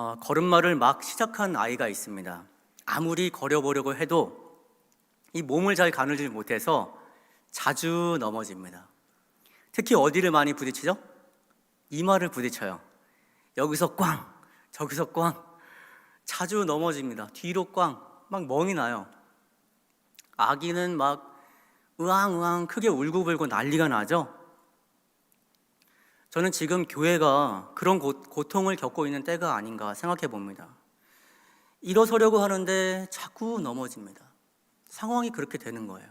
어, 걸음마를 막 시작한 아이가 있습니다. 아무리 걸어보려고 해도 이 몸을 잘 가누지 못해서 자주 넘어집니다. 특히 어디를 많이 부딪히죠? 이마를 부딪혀요. 여기서 꽝, 저기서 꽝. 자주 넘어집니다. 뒤로 꽝, 막 멍이 나요. 아기는 막 으앙으앙 크게 울고불고 난리가 나죠. 저는 지금 교회가 그런 고, 고통을 겪고 있는 때가 아닌가 생각해 봅니다. 일어서려고 하는데 자꾸 넘어집니다. 상황이 그렇게 되는 거예요.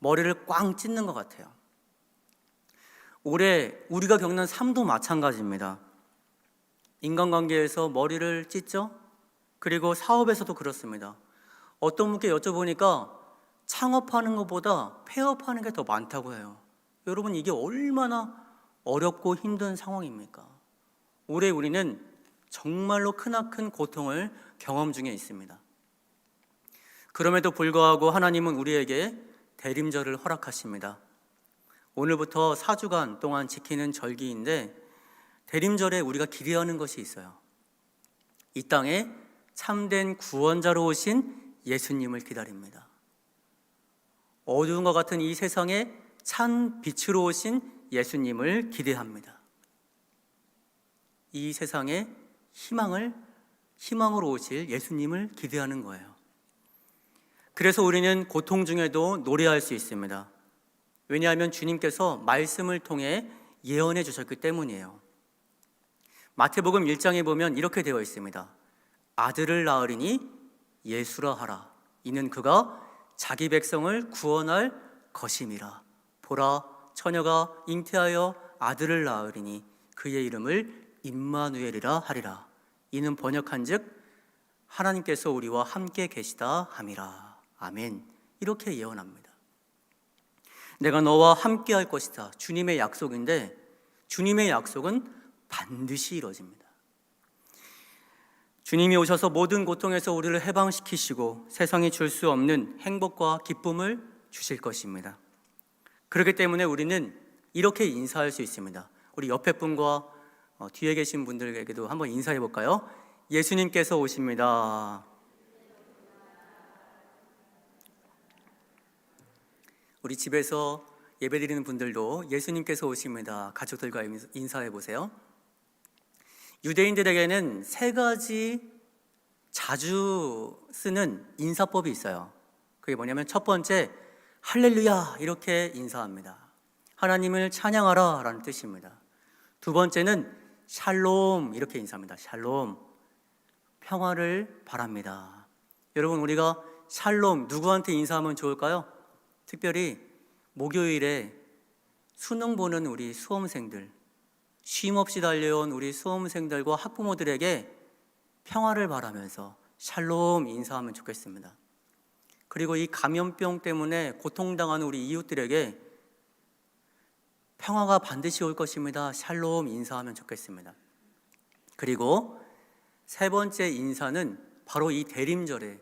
머리를 꽝 찢는 것 같아요. 올해 우리가 겪는 삶도 마찬가지입니다. 인간관계에서 머리를 찢죠? 그리고 사업에서도 그렇습니다. 어떤 분께 여쭤보니까 창업하는 것보다 폐업하는 게 더 많다고 해요. 여러분, 이게 얼마나 어렵고 힘든 상황입니까? 올해 우리는 정말로 크나큰 고통을 경험 중에 있습니다. 그럼에도 불구하고 하나님은 우리에게 대림절을 허락하십니다. 오늘부터 4주간 동안 지키는 절기인데 대림절에 우리가 기대하는 것이 있어요. 이 땅에 참된 구원자로 오신 예수님을 기다립니다. 어두운 것 같은 이 세상에 찬 빛으로 오신 예수님을 기대합니다. 이 세상에 희망을 희망으로 오실 예수님을 기대하는 거예요. 그래서 우리는 고통 중에도 노래할 수 있습니다. 왜냐하면 주님께서 말씀을 통해 예언해 주셨기 때문이에요. 마태복음 1장에 보면 이렇게 되어 있습니다. 아들을 낳으리니 예수라 하라. 이는 그가 자기 백성을 구원할 것임이라. 보라 처녀가 잉태하여 아들을 낳으리니 그의 이름을 임마누엘이라 하리라. 이는 번역한즉 하나님께서 우리와 함께 계시다 함이라. 아멘. 이렇게 예언합니다. 내가 너와 함께 할 것이다. 주님의 약속인데 주님의 약속은 반드시 이루어집니다. 주님이 오셔서 모든 고통에서 우리를 해방시키시고 세상이 줄 수 없는 행복과 기쁨을 주실 것입니다. 그렇기 때문에 우리는 이렇게 인사할 수 있습니다. 우리 옆에 분과 어, 뒤에 계신 분들에게도 한번 인사해 볼까요? 예수님께서 오십니다. 우리 집에서 예배드리는 분들도 예수님께서 오십니다. 가족들과 인사해 보세요. 유대인들에게는 세 가지 자주 쓰는 인사법이 있어요. 그게 뭐냐면 첫 번째 할렐루야 이렇게 인사합니다. 하나님을 찬양하라 라는 뜻입니다. 두 번째는 샬롬 이렇게 인사합니다. 샬롬 평화를 바랍니다. 여러분 우리가 샬롬 누구한테 인사하면 좋을까요? 특별히 목요일에 수능 보는 우리 수험생들 쉼 없이 달려온 우리 수험생들과 학부모들에게 평화를 바라면서 샬롬 인사하면 좋겠습니다. 그리고 이 감염병 때문에 고통당하는 우리 이웃들에게 평화가 반드시 올 것입니다. 샬롬 인사하면 좋겠습니다. 그리고 세 번째 인사는 바로 이 대림절에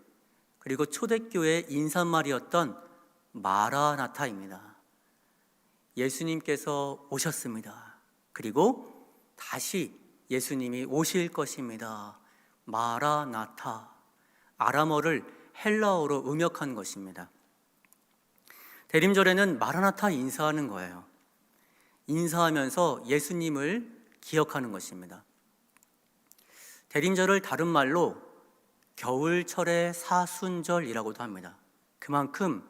그리고 초대교회 인사말이었던 마라나타입니다. 예수님께서 오셨습니다. 그리고 다시 예수님이 오실 것입니다. 마라나타. 아람어를 헬라어로 음역한 것입니다. 대림절에는 마라나타 인사하는 거예요. 인사하면서 예수님을 기억하는 것입니다. 대림절을 다른 말로 겨울철의 사순절이라고도 합니다. 그만큼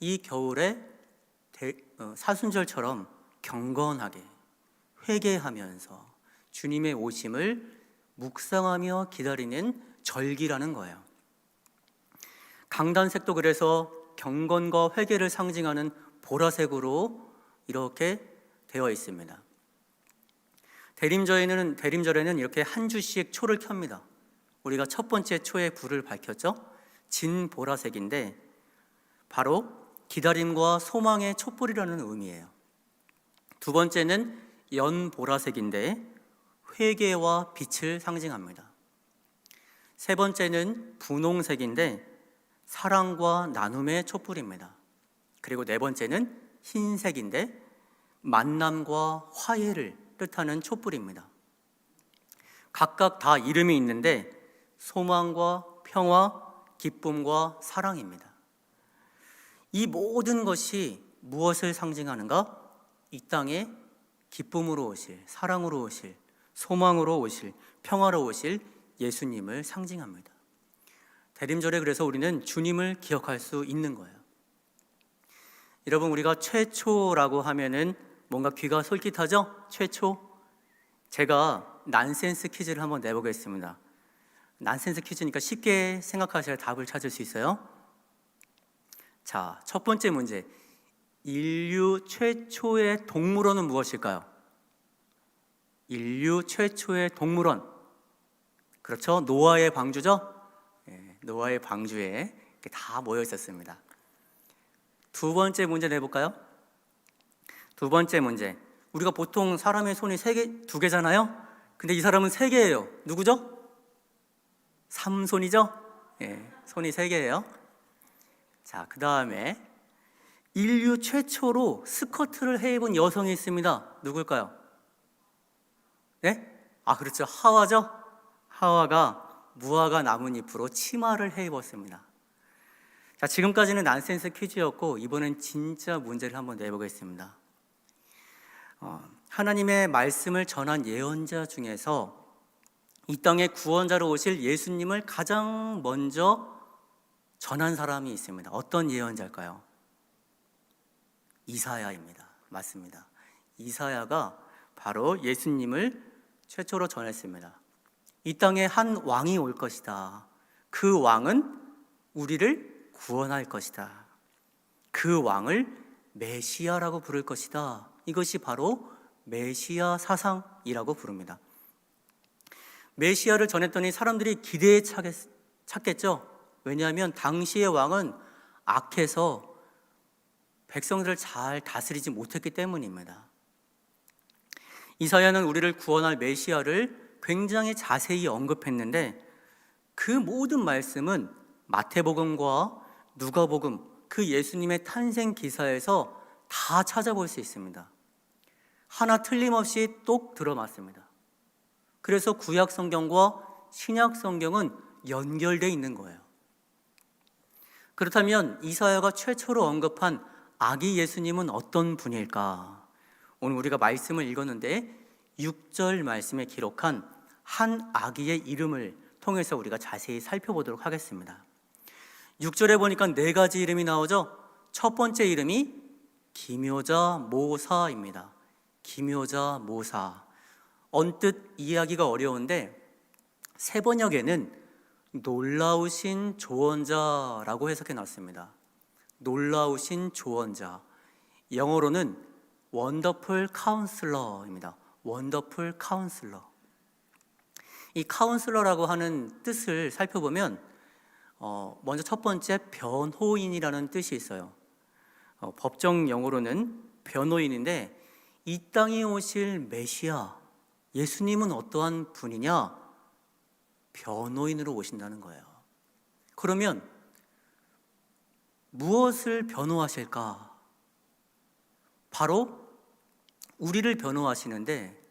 이 겨울에 어, 사순절처럼 경건하게 회개하면서 주님의 오심을 묵상하며 기다리는 절기라는 거예요. 강단색도 그래서 경건과 회개를 상징하는 보라색으로 이렇게 되어 있습니다. 대림절에는 대림절에는 이렇게 한 주씩 초를 켭니다. 우리가 첫 번째 초에 불을 밝혔죠. 진 보라색인데 바로 기다림과 소망의 촛불이라는 의미예요. 두 번째는 연 보라색인데 회개와 빛을 상징합니다. 세 번째는 분홍색인데 사랑과 나눔의 촛불입니다. 그리고 네 번째는 흰색인데 만남과 화해를 뜻하는 촛불입니다. 각각 다 이름이 있는데 소망과 평화, 기쁨과 사랑입니다. 이 모든 것이 무엇을 상징하는가? 이 땅에 기쁨으로 오실, 사랑으로 오실, 소망으로 오실, 평화로 오실 예수님을 상징합니다. 대림절에 그래서 우리는 주님을 기억할 수 있는 거예요. 여러분 우리가 최초라고 하면은 뭔가 귀가 솔깃하죠? 최초. 제가 난센스 퀴즈를 한번 내보겠습니다. 난센스 퀴즈니까 쉽게 생각하셔야 답을 찾을 수 있어요. 자, 첫 번째 문제. 인류 최초의 동물원은 무엇일까요? 인류 최초의 동물원. 그렇죠? 노아의 방주죠? 예, 노아의 방주에 다 모여 있었습니다. 두 번째 문제 내볼까요? 두 번째 문제. 우리가 보통 사람의 손이 세 개, 두 개잖아요? 근데 이 사람은 세 개예요. 누구죠? 삼손이죠? 예, 손이 세 개예요. 자, 그 다음에 인류 최초로 스커트를 해 입은 여성이 있습니다. 누굴까요? 네? 아, 그렇죠. 하와죠? 하와가 무화과 나뭇잎으로 치마를 해 입었습니다. 자, 지금까지는 난센스 퀴즈였고 이번엔 진짜 문제를 한번 내보겠습니다. 어, 하나님의 말씀을 전한 예언자 중에서 이 땅에 구원자로 오실 예수님을 가장 먼저 전한 사람이 있습니다. 어떤 예언자일까요? 이사야입니다. 맞습니다. 이사야가 바로 예수님을 최초로 전했습니다. 이 땅에 한 왕이 올 것이다. 그 왕은 우리를 구원할 것이다. 그 왕을 메시아라고 부를 것이다. 이것이 바로 메시아 사상이라고 부릅니다. 메시아를 전했더니 사람들이 기대에 찾겠죠. 왜냐하면 당시의 왕은 악해서 백성들을 잘 다스리지 못했기 때문입니다. 이사야는 우리를 구원할 메시아를 굉장히 자세히 언급했는데 그 모든 말씀은 마태복음과 누가복음 그 예수님의 탄생 기사에서 다 찾아볼 수 있습니다. 하나 틀림없이 똑 들어맞습니다. 그래서 구약 성경과 신약 성경은 연결되어 있는 거예요. 그렇다면 이사야가 최초로 언급한 아기 예수님은 어떤 분일까? 오늘 우리가 말씀을 읽었는데 6절 말씀에 기록한 한 아기의 이름을 통해서 우리가 자세히 살펴보도록 하겠습니다. 6절에 보니까 네 가지 이름이 나오죠. 첫 번째 이름이 기묘자 모사입니다. 기묘자 모사. 언뜻 이해하기가 어려운데 세 번역에는 놀라우신 조언자라고 해석해 놨습니다. 놀라우신 조언자. 영어로는 원더풀 카운슬러입니다. 원더풀 카운슬러. 이 카운슬러라고 하는 뜻을 살펴보면 어, 먼저 첫 번째 변호인이라는 뜻이 있어요. 어, 법정 용어로는 변호인인데 이 땅에 오실 메시아 예수님은 어떠한 분이냐? 변호인으로 오신다는 거예요. 그러면 무엇을 변호하실까? 바로 우리를 변호하시는데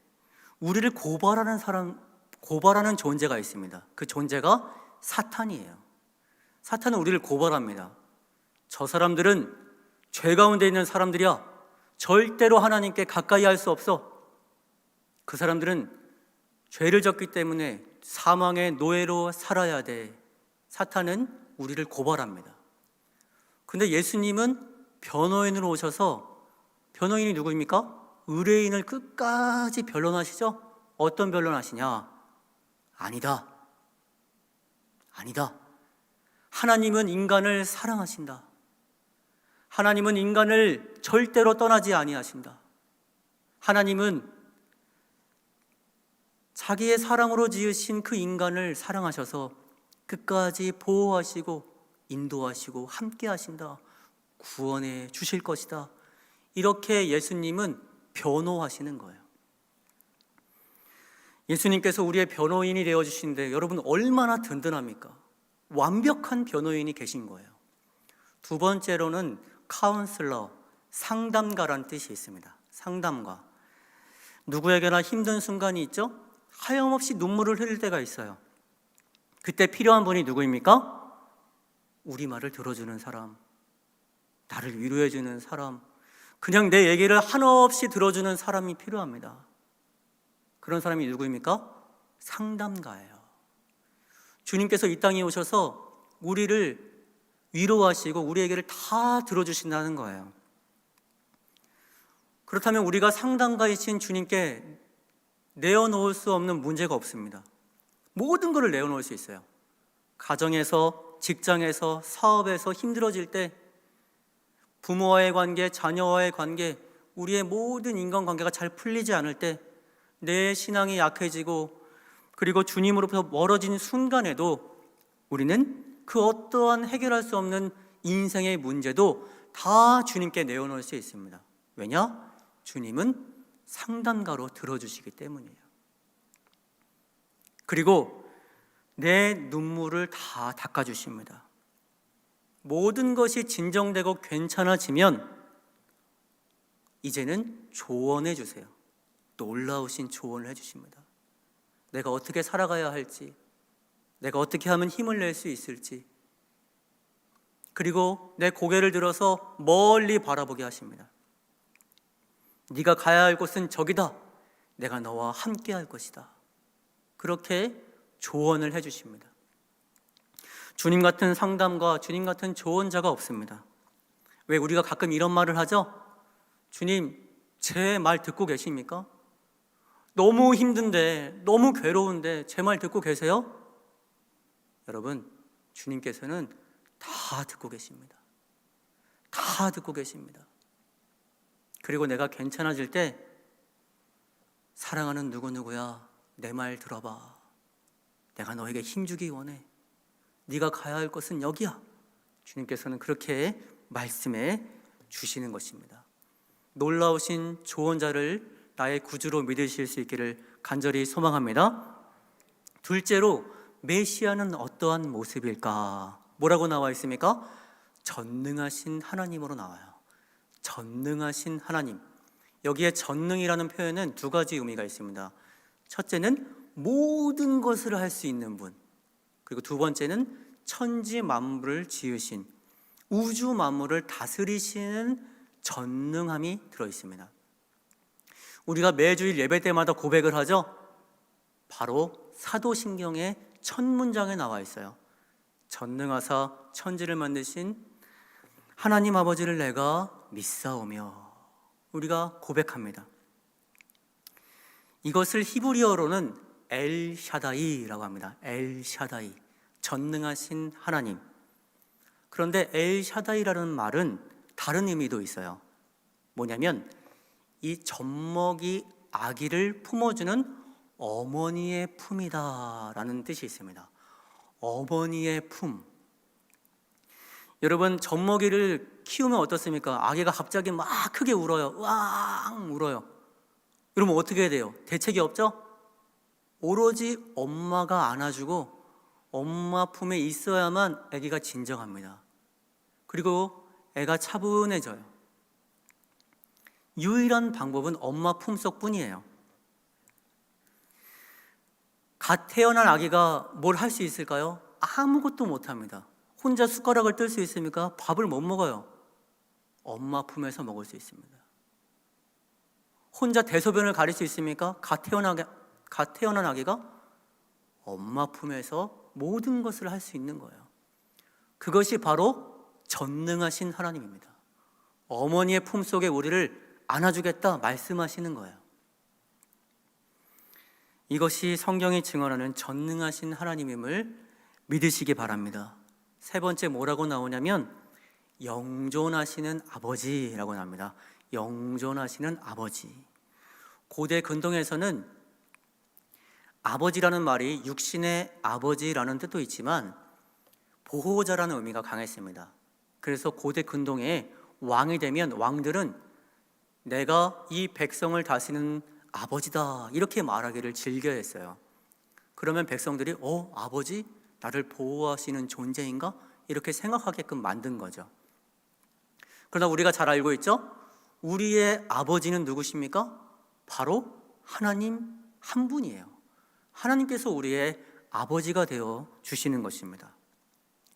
우리를 고발하는 사람 고발하는 존재가 있습니다. 그 존재가 사탄이에요. 사탄은 우리를 고발합니다. 저 사람들은 죄 가운데 있는 사람들이야. 절대로 하나님께 가까이 할 수 없어. 그 사람들은 죄를 졌기 때문에 사망의 노예로 살아야 돼. 사탄은 우리를 고발합니다. 근데 예수님은 변호인으로 오셔서 변호인이 누구입니까? 의뢰인을 끝까지 변론하시죠? 어떤 변론하시냐? 아니다. 아니다. 하나님은 인간을 사랑하신다. 하나님은 인간을 절대로 떠나지 아니하신다. 하나님은 자기의 사랑으로 지으신 그 인간을 사랑하셔서 끝까지 보호하시고 인도하시고 함께 하신다. 구원해 주실 것이다. 이렇게 예수님은 변호하시는 거예요. 예수님께서 우리의 변호인이 되어 주시는데 여러분 얼마나 든든합니까? 완벽한 변호인이 계신 거예요. 두 번째로는 카운슬러, 상담가란 뜻이 있습니다. 상담가. 누구에게나 힘든 순간이 있죠? 하염없이 눈물을 흘릴 때가 있어요. 그때 필요한 분이 누구입니까? 우리 말을 들어주는 사람, 나를 위로해주는 사람, 그냥 내 얘기를 한없이 들어주는 사람이 필요합니다. 그런 사람이 누구입니까? 상담가예요. 주님께서 이 땅에 오셔서 우리를 위로하시고 우리 얘기를 다 들어주신다는 거예요. 그렇다면 우리가 상담가이신 주님께 내어놓을 수 없는 문제가 없습니다. 모든 것을 내어놓을 수 있어요. 가정에서, 직장에서, 사업에서 힘들어질 때, 부모와의 관계, 자녀와의 관계, 우리의 모든 인간관계가 잘 풀리지 않을 때, 내 신앙이 약해지고, 그리고 주님으로부터 멀어진 순간에도 우리는 그 어떠한 해결할 수 없는 인생의 문제도 다 주님께 내어놓을 수 있습니다. 왜냐? 주님은 상담가로 들어주시기 때문이에요. 그리고 내 눈물을 다 닦아주십니다. 모든 것이 진정되고 괜찮아지면 이제는 조언해 주세요. 놀라우신 조언을 해주십니다. 내가 어떻게 살아가야 할지, 내가 어떻게 하면 힘을 낼 수 있을지, 그리고 내 고개를 들어서 멀리 바라보게 하십니다. 네가 가야 할 곳은 저기다. 내가 너와 함께 할 것이다. 그렇게 조언을 해 주십니다. 주님 같은 상담과 주님 같은 조언자가 없습니다. 왜 우리가 가끔 이런 말을 하죠? 주님, 제 말 듣고 계십니까? 너무 힘든데, 너무 괴로운데 제 말 듣고 계세요? 여러분, 주님께서는 다 듣고 계십니다. 다 듣고 계십니다. 그리고 내가 괜찮아질 때 사랑하는 누구누구야 내 말 들어봐. 내가 너에게 힘주기 원해. 네가 가야 할 곳은 여기야. 주님께서는 그렇게 말씀해 주시는 것입니다. 놀라우신 조언자를 나의 구주로 믿으실 수 있기를 간절히 소망합니다. 둘째로 메시아는 어떠한 모습일까? 뭐라고 나와 있습니까? 전능하신 하나님으로 나와요. 전능하신 하나님. 여기에 전능이라는 표현은 두 가지 의미가 있습니다. 첫째는 모든 것을 할 수 있는 분. 그리고 두 번째는 천지 만물을 지으신 우주 만물을 다스리시는 전능함이 들어 있습니다. 우리가 매주일 예배 때마다 고백을 하죠. 바로 사도신경의 첫 문장에 나와 있어요. 전능하사 천지를 만드신 하나님 아버지를 내가 믿사오며 우리가 고백합니다. 이것을 히브리어로는 엘 샤다이라고 합니다. 엘 샤다이. 전능하신 하나님. 그런데 엘 샤다이라는 말은 다른 의미도 있어요. 뭐냐면 이 젖먹이 아기를 품어주는 어머니의 품이다라는 뜻이 있습니다. 어머니의 품. 여러분 젖먹이를 키우면 어떻습니까? 아기가 갑자기 막 크게 울어요. 왕 울어요. 그러면 어떻게 돼요? 대책이 없죠? 오로지 엄마가 안아주고 엄마 품에 있어야만 아기가 진정합니다. 그리고 애가 차분해져요. 유일한 방법은 엄마 품속뿐이에요. 갓 태어난 아기가 뭘 할 수 있을까요? 아무것도 못 합니다. 혼자 숟가락을 뜰 수 있습니까? 밥을 못 먹어요. 엄마 품에서 먹을 수 있습니다. 혼자 대소변을 가릴 수 있습니까? 갓 태어난, 갓 태어난 아기가 엄마 품에서 모든 것을 할 수 있는 거예요. 그것이 바로 전능하신 하나님입니다. 어머니의 품 속에 우리를 안아주겠다 말씀하시는 거예요. 이것이 성경이 증언하는 전능하신 하나님임을 믿으시기 바랍니다. 세 번째 뭐라고 나오냐면 영존하시는 아버지라고 나옵니다. 영존하시는 아버지. 고대 근동에서는 아버지라는 말이 육신의 아버지라는 뜻도 있지만 보호자라는 의미가 강했습니다. 그래서 고대 근동에 왕이 되면 왕들은 내가 이 백성을 다스리는 아버지다 이렇게 말하기를 즐겨 했어요. 그러면 백성들이 어 아버지 나를 보호하시는 존재인가 이렇게 생각하게끔 만든 거죠. 그러나 우리가 잘 알고 있죠. 우리의 아버지는 누구십니까? 바로 하나님 한 분이에요. 하나님께서 우리의 아버지가 되어 주시는 것입니다.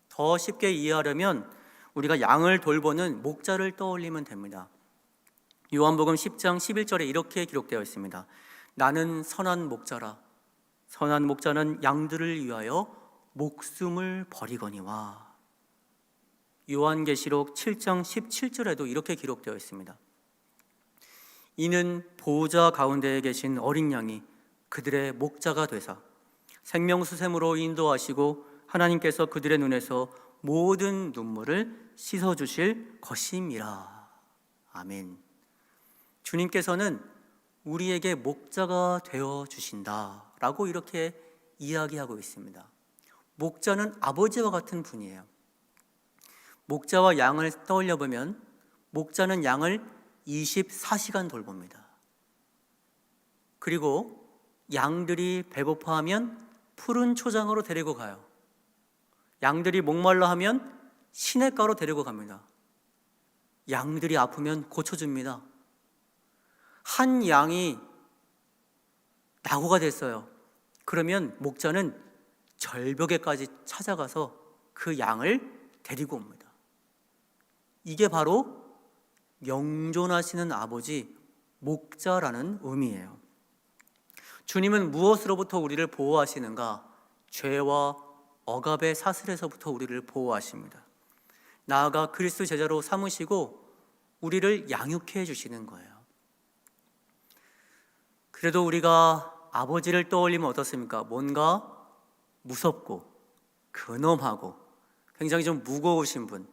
더 쉽게 이해하려면 우리가 양을 돌보는 목자를 떠올리면 됩니다. 요한복음 10장 11절에 이렇게 기록되어 있습니다. 나는 선한 목자라. 선한 목자는 양들을 위하여 목숨을 버리거니와. 요한계시록 7장 17절에도 이렇게 기록되어 있습니다. 이는 보호자 가운데에 계신 어린 양이 그들의 목자가 되사 생명수샘으로 인도하시고 하나님께서 그들의 눈에서 모든 눈물을 씻어 주실 것임이라. 아멘. 주님께서는 우리에게 목자가 되어 주신다 라고 이렇게 이야기하고 있습니다. 목자는 아버지와 같은 분이에요. 목자와 양을 떠올려 보면 목자는 양을 24시간 돌봅니다. 그리고 양들이 배고파하면 푸른 초장으로 데리고 가요. 양들이 목말라 하면 시냇가로 데리고 갑니다. 양들이 아프면 고쳐줍니다. 한 양이 낙오가 됐어요. 그러면 목자는 절벽에까지 찾아가서 그 양을 데리고 옵니다. 이게 바로 영존하시는 아버지 목자라는 의미예요. 주님은 무엇으로부터 우리를 보호하시는가? 죄와 억압의 사슬에서부터 우리를 보호하십니다. 나아가 그리스도 제자로 삼으시고 우리를 양육해 주시는 거예요. 그래도 우리가 아버지를 떠올리면 어떻습니까? 뭔가 무섭고 근엄하고 굉장히 좀 무거우신 분,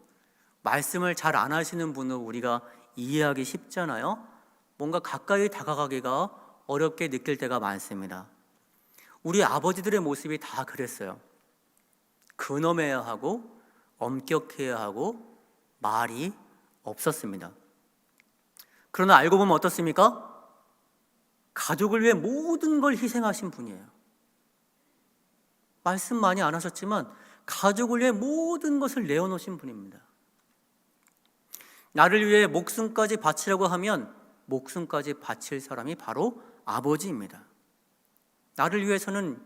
말씀을 잘 안 하시는 분을 우리가 이해하기 쉽잖아요. 뭔가 가까이 다가가기가 어렵게 느낄 때가 많습니다. 우리 아버지들의 모습이 다 그랬어요. 근엄해야 하고 엄격해야 하고 말이 없었습니다. 그러나 알고 보면 어떻습니까? 가족을 위해 모든 걸 희생하신 분이에요. 말씀 많이 안 하셨지만 가족을 위해 모든 것을 내어놓으신 분입니다. 나를 위해 목숨까지 바치려고 하면 목숨까지 바칠 사람이 바로 아버지입니다. 나를 위해서는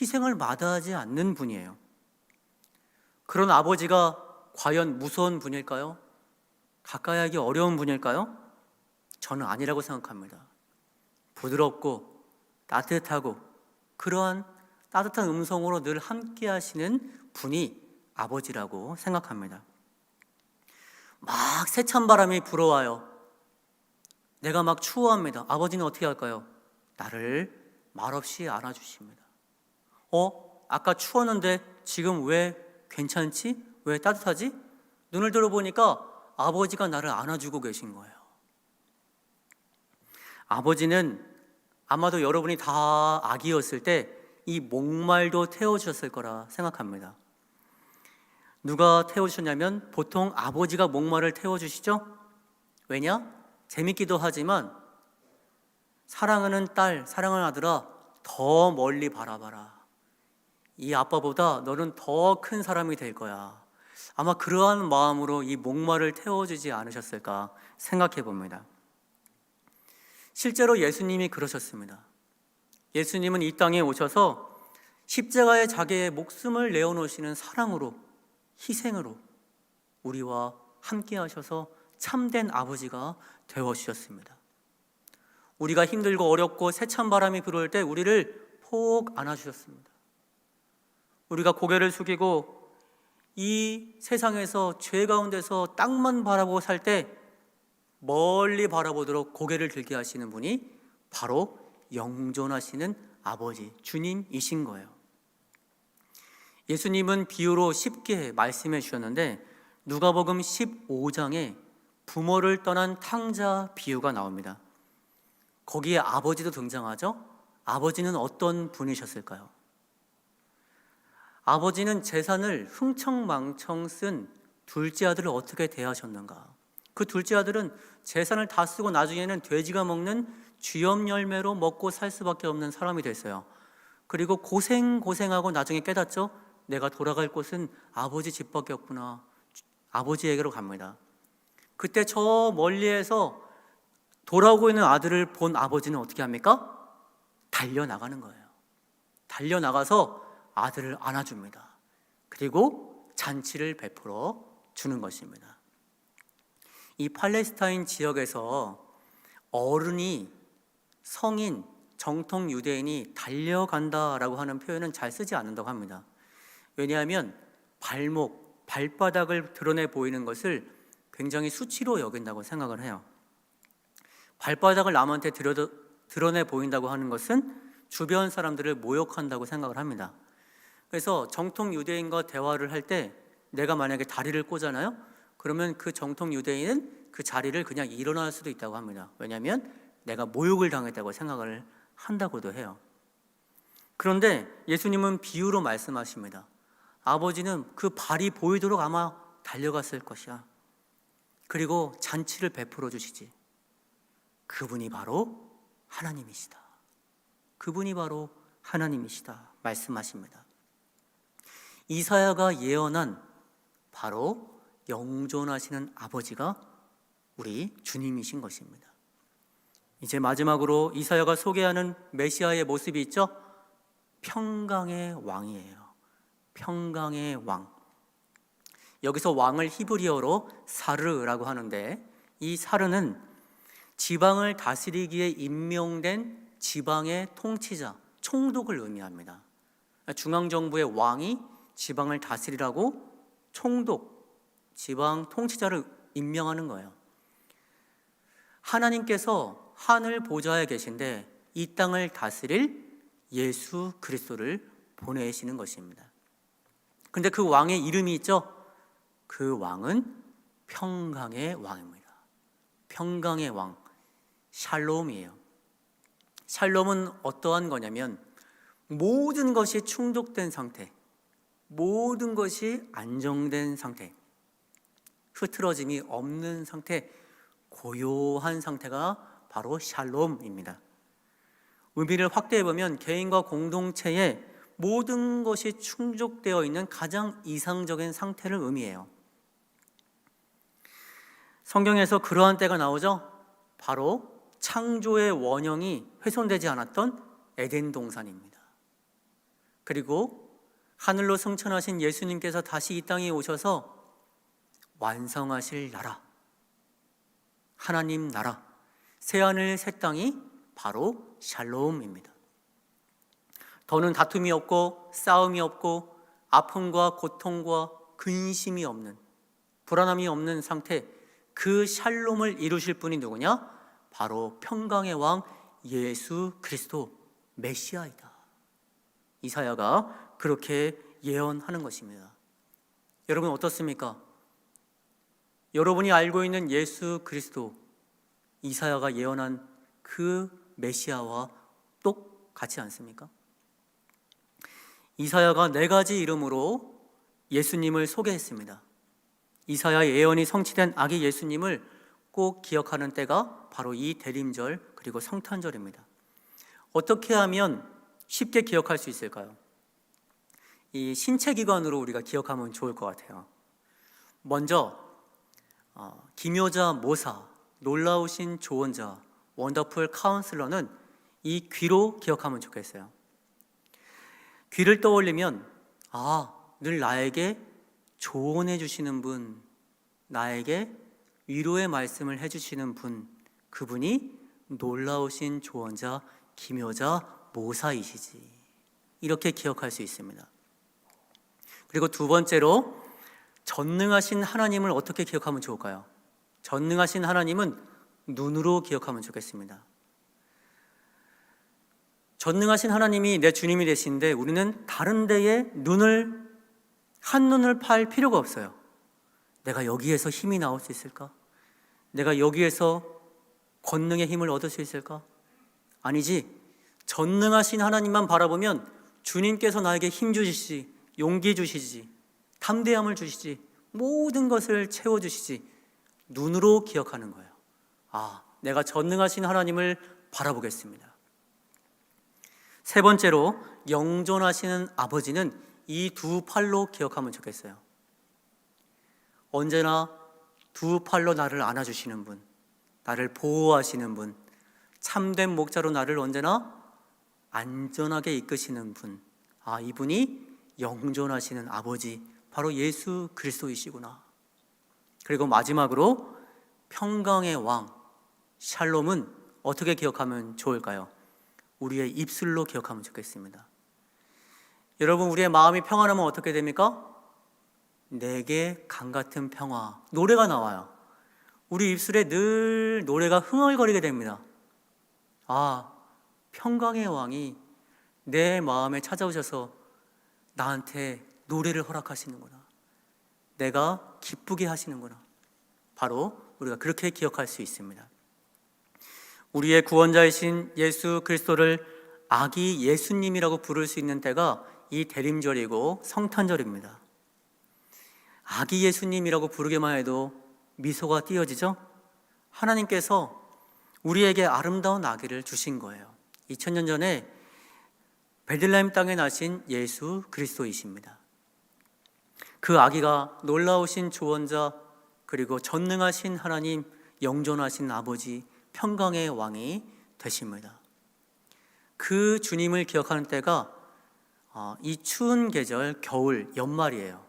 희생을 마다하지 않는 분이에요. 그런 아버지가 과연 무서운 분일까요? 가까이 하기 어려운 분일까요? 저는 아니라고 생각합니다. 부드럽고 따뜻하고 그러한 따뜻한 음성으로 늘 함께 하시는 분이 아버지라고 생각합니다. 막 세찬 바람이 불어와요. 내가 막 추워합니다. 아버지는 어떻게 할까요? 나를 말없이 안아주십니다. 어? 아까 추웠는데 지금 왜 괜찮지? 왜 따뜻하지? 눈을 들어보니까 아버지가 나를 안아주고 계신 거예요. 아버지는 아마도 여러분이 다 아기였을 때 이 목말도 태워주셨을 거라 생각합니다. 누가 태워주셨냐면 보통 아버지가 목말을 태워주시죠? 왜냐? 재밌기도 하지만 사랑하는 딸, 사랑하는 아들아, 더 멀리 바라봐라. 이 아빠보다 너는 더 큰 사람이 될 거야. 아마 그러한 마음으로 이 목말을 태워주지 않으셨을까 생각해 봅니다. 실제로 예수님이 그러셨습니다. 예수님은 이 땅에 오셔서 십자가에 자기의 목숨을 내어놓으시는 사랑으로, 희생으로 우리와 함께 하셔서 참된 아버지가 되어 주셨습니다. 우리가 힘들고 어렵고 세찬 바람이 불어올 때 우리를 폭 안아주셨습니다. 우리가 고개를 숙이고 이 세상에서 죄 가운데서 땅만 바라보고 살 때 멀리 바라보도록 고개를 들게 하시는 분이 바로 영존하시는 아버지 주님이신 거예요. 예수님은 비유로 쉽게 말씀해 주셨는데 누가복음 15장에 부모를 떠난 탕자 비유가 나옵니다. 거기에 아버지도 등장하죠? 아버지는 어떤 분이셨을까요? 아버지는 재산을 흥청망청 쓴 둘째 아들을 어떻게 대하셨는가? 그 둘째 아들은 재산을 다 쓰고 나중에는 돼지가 먹는 쥐염 열매로 먹고 살 수밖에 없는 사람이 됐어요. 그리고 고생 고생하고 나중에 깨닫죠. 내가 돌아갈 곳은 아버지 집밖에 없구나. 아버지에게로 갑니다. 그때 저 멀리에서 돌아오고 있는 아들을 본 아버지는 어떻게 합니까? 달려 나가는 거예요. 달려 나가서 아들을 안아줍니다. 그리고 잔치를 베풀어 주는 것입니다. 이 팔레스타인 지역에서 어른이 성인, 정통 유대인이 달려간다라고 하는 표현은 잘 쓰지 않는다고 합니다. 왜냐하면 발목, 발바닥을 드러내 보이는 것을 굉장히 수치로 여긴다고 생각을 해요. 발바닥을 남한테 드려, 드러내 보인다고 하는 것은 주변 사람들을 모욕한다고 생각을 합니다. 그래서 정통 유대인과 대화를 할 때 내가 만약에 다리를 꼬잖아요. 그러면 그 정통 유대인은 그 자리를 그냥 일어날 수도 있다고 합니다. 왜냐하면 내가 모욕을 당했다고 생각을 한다고도 해요. 그런데 예수님은 비유로 말씀하십니다. 아버지는 그 발이 보이도록 아마 달려갔을 것이야. 그리고 잔치를 베풀어 주시지. 그분이 바로 하나님이시다. 그분이 바로 하나님이시다. 말씀하십니다. 이사야가 예언한 바로 영존하시는 아버지가 우리 주님이신 것입니다. 이제 마지막으로 이사야가 소개하는 메시아의 모습이 있죠? 평강의 왕이에요. 평강의 왕. 여기서 왕을 히브리어로 사르라고 하는데 이 사르는 지방을 다스리기에 임명된 지방의 통치자, 총독을 의미합니다. 중앙정부의 왕이 지방을 다스리라고 총독, 지방 통치자를 임명하는 거예요. 하나님께서 하늘 보좌에 계신데 이 땅을 다스릴 예수 그리스도를 보내시는 것입니다. 근데 그 왕의 이름이 있죠? 그 왕은 평강의 왕입니다. 평강의 왕, 샬롬이에요. 샬롬은 어떠한 거냐면 모든 것이 충족된 상태, 모든 것이 안정된 상태, 흐트러짐이 없는 상태, 고요한 상태가 바로 샬롬입니다. 의미를 확대해 보면 개인과 공동체의 모든 것이 충족되어 있는 가장 이상적인 상태를 의미해요. 성경에서 그러한 때가 나오죠. 바로 창조의 원형이 훼손되지 않았던 에덴 동산입니다. 그리고 하늘로 승천하신 예수님께서 다시 이 땅에 오셔서 완성하실 나라, 하나님 나라, 새하늘 새 땅이 바로 샬롬입니다. 더는 다툼이 없고 싸움이 없고 아픔과 고통과 근심이 없는 불안함이 없는 상태 그 샬롬을 이루실 분이 누구냐? 바로 평강의 왕 예수 그리스도 메시아이다. 이사야가 그렇게 예언하는 것입니다. 여러분 어떻습니까? 여러분이 알고 있는 예수 그리스도 이사야가 예언한 그 메시아와 똑같지 않습니까? 이사야가 네 가지 이름으로 예수님을 소개했습니다. 이사야의 예언이 성취된 아기 예수님을 꼭 기억하는 때가 바로 이 대림절 그리고 성탄절입니다. 어떻게 하면 쉽게 기억할 수 있을까요? 이 신체 기관으로 우리가 기억하면 좋을 것 같아요. 먼저 어, 기묘자 모사, 놀라우신 조언자, 원더풀 카운슬러는 이 귀로 기억하면 좋겠어요. 귀를 떠올리면 아, 늘 나에게 조언해 주시는 분, 나에게 위로의 말씀을 해 주시는 분, 그분이 놀라우신 조언자, 기묘자, 모사이시지. 이렇게 기억할 수 있습니다. 그리고 두 번째로 전능하신 하나님을 어떻게 기억하면 좋을까요? 전능하신 하나님은 눈으로 기억하면 좋겠습니다. 전능하신 하나님이 내 주님이 되신데 우리는 다른 데에 눈을 한 눈을 팔 필요가 없어요. 내가 여기에서 힘이 나올 수 있을까? 내가 여기에서 권능의 힘을 얻을 수 있을까? 아니지. 전능하신 하나님만 바라보면 주님께서 나에게 힘 주시지, 용기 주시지, 담대함을 주시지, 모든 것을 채워 주시지. 눈으로 기억하는 거예요. 아, 내가 전능하신 하나님을 바라보겠습니다. 세 번째로 영존하시는 아버지는 이 두 팔로 기억하면 좋겠어요. 언제나 두 팔로 나를 안아주시는 분, 나를 보호하시는 분, 참된 목자로 나를 언제나 안전하게 이끄시는 분, 아, 이분이 영존하시는 아버지, 바로 예수 그리스도이시구나. 그리고 마지막으로 평강의 왕, 샬롬은 어떻게 기억하면 좋을까요? 우리의 입술로 기억하면 좋겠습니다. 여러분, 우리의 마음이 평안하면 어떻게 됩니까? 내게 강 같은 평화. 노래가 나와요. 우리 입술에 늘 노래가 흥얼거리게 됩니다. 아, 평강의 왕이 내 마음에 찾아오셔서 나한테 노래를 허락하시는구나. 내가 기쁘게 하시는구나. 바로 우리가 그렇게 기억할 수 있습니다. 우리의 구원자이신 예수 그리스도를 아기 예수님이라고 부를 수 있는 때가 이 대림절이고 성탄절입니다. 아기 예수님이라고 부르기만 해도 미소가 띄어지죠? 하나님께서 우리에게 아름다운 아기를 주신 거예요. 2000년 전에 베들레헴 땅에 나신 예수 그리스도이십니다. 그 아기가 놀라우신 조언자 그리고 전능하신 하나님 영존하신 아버지 평강의 왕이 되십니다. 그 주님을 기억하는 때가 어, 이 추운 계절 겨울 연말이에요.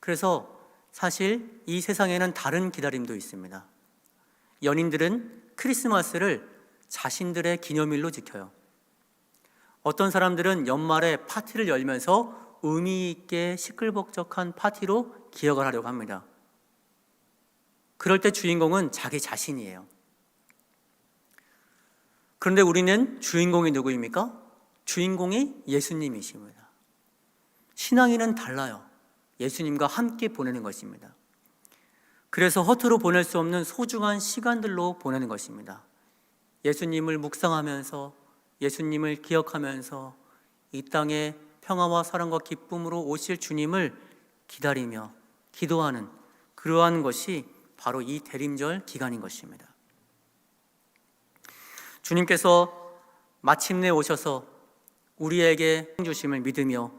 그래서 사실 이 세상에는 다른 기다림도 있습니다. 연인들은 크리스마스를 자신들의 기념일로 지켜요. 어떤 사람들은 연말에 파티를 열면서 의미 있게 시끌벅적한 파티로 기억을 하려고 합니다. 그럴 때 주인공은 자기 자신이에요. 그런데 우리는 주인공이 누구입니까? 주인공이 예수님이십니다. 신앙인은 달라요. 예수님과 함께 보내는 것입니다. 그래서 허투루 보낼 수 없는 소중한 시간들로 보내는 것입니다. 예수님을 묵상하면서 예수님을 기억하면서 이 땅에 평화와 사랑과 기쁨으로 오실 주님을 기다리며 기도하는 그러한 것이 바로 이 대림절 기간인 것입니다. 주님께서 마침내 오셔서 우리에게 주심을 믿으며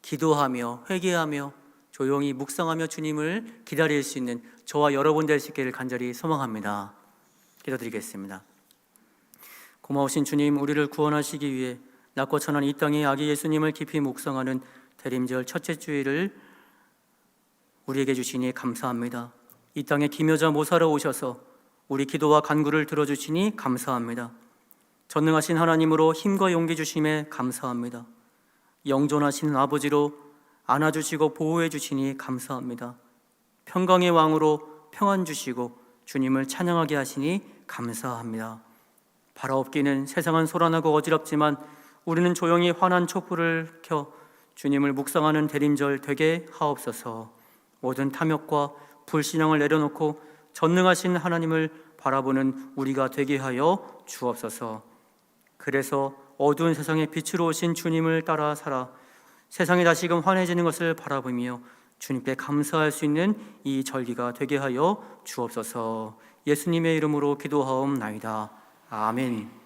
기도하며 회개하며 조용히 묵상하며 주님을 기다릴 수 있는 저와 여러분 될 수 있기를 간절히 소망합니다. 기도드리겠습니다. 고마우신 주님, 우리를 구원하시기 위해 낮고 천한 이 땅의 아기 예수님을 깊이 묵상하는 대림절 첫째 주일을 우리에게 주시니 감사합니다. 이 땅에 기묘자 모사로 오셔서 우리 기도와 간구를 들어주시니 감사합니다. 전능하신 하나님으로 힘과 용기 주심에 감사합니다. 영존하시는 아버지로 안아주시고 보호해 주시니 감사합니다. 평강의 왕으로 평안 주시고 주님을 찬양하게 하시니 감사합니다. 바라옵기는 세상은 소란하고 어지럽지만 우리는 조용히 환한 촛불을 켜 주님을 묵상하는 대림절 되게 하옵소서. 모든 탐욕과 불신앙을 내려놓고 전능하신 하나님을 바라보는 우리가 되게 하여 주옵소서. 그래서 어두운 세상에 빛으로 오신 주님을 따라 살아 세상이 다시금 환해지는 것을 바라보며 주님께 감사할 수 있는 이 절기가 되게 하여 주옵소서. 예수님의 이름으로 기도하옵나이다. 아멘.